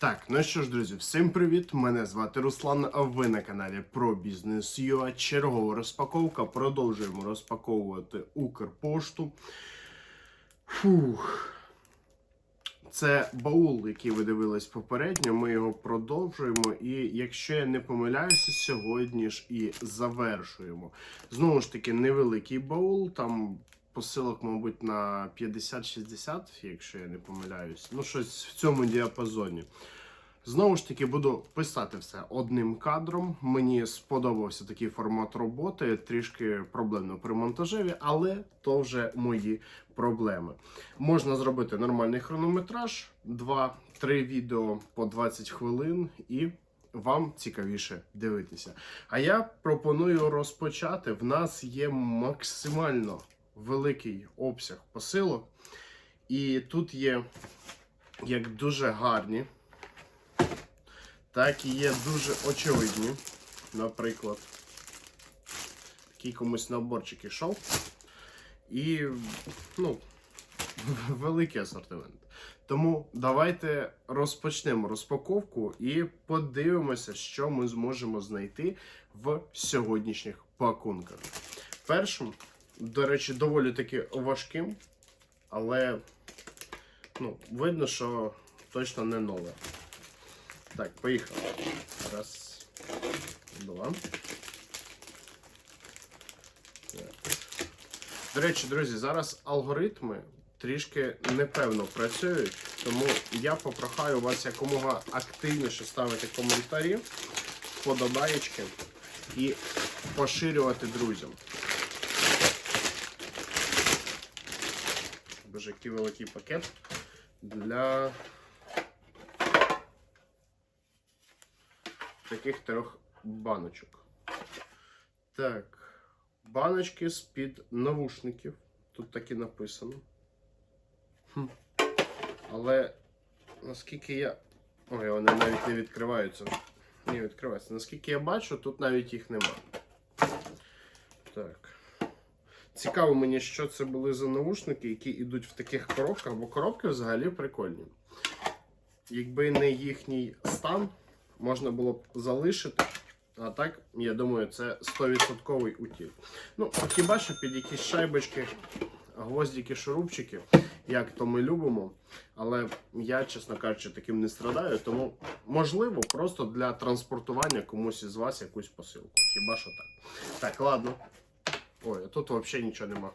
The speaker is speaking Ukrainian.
Так, ну що ж, друзі, всім привіт! Мене звати Руслан, а ви на каналі про бізнес UA. Чергова розпаковка. Продовжуємо розпаковувати Укрпошту. Фух. Це баул, який ви дивились попередньо. Ми його продовжуємо. І якщо я не помиляюся, сьогодні ж і завершуємо. Знову ж таки, невеликий баул. Там посилок, мабуть, на 50-60, якщо я не помиляюсь. Ну, щось в цьому діапазоні. Знову ж таки, буду писати все одним кадром. Мені сподобався такий формат роботи, трішки проблемно при монтажеві, але то вже мої проблеми. Можна зробити нормальний хронометраж, 2-3 відео по 20 хвилин і. Вам цікавіше дивитися. А я пропоную розпочати. В нас є максимально великий обсяг посилок, і тут є як дуже гарні, так і є дуже очевидні. Наприклад, такий комусь наборчик ішов. І, ну, великий асортимент. Тому давайте розпочнемо розпаковку і подивимося, що ми зможемо знайти в сьогоднішніх пакунках. Першим, до речі, доволі таки важким, але ну, видно, що точно не нове. Так, поїхали. Раз, два. До речі, друзі, зараз алгоритми трішки непевно працюють, тому я попрохаю вас якомога активніше ставити коментарі, вподобаєчки і поширювати друзям. Боже, який великий пакет для таких трьох баночок. Так, баночки з-під навушників. Тут так і написано. Хм. Але наскільки я. Ой, вони навіть не відкриваються. Не відкриваються. Наскільки я бачу, тут навіть їх немає. Так. Цікаво мені, що це були за наушники, які йдуть в таких коробках, бо коробки взагалі прикольні. Якби не їхній стан, можна було б залишити. А так, я думаю, це 100% утіль. Ну, хіба що під якісь шайбочки, гвоздики, шурупчики, як то ми любимо. Але я, чесно кажучи, таким не страдаю. Тому, можливо, просто для транспортування комусь із вас якусь посилку. Хіба що так. Так, ладно. Ой, а тут взагалі нічого нема.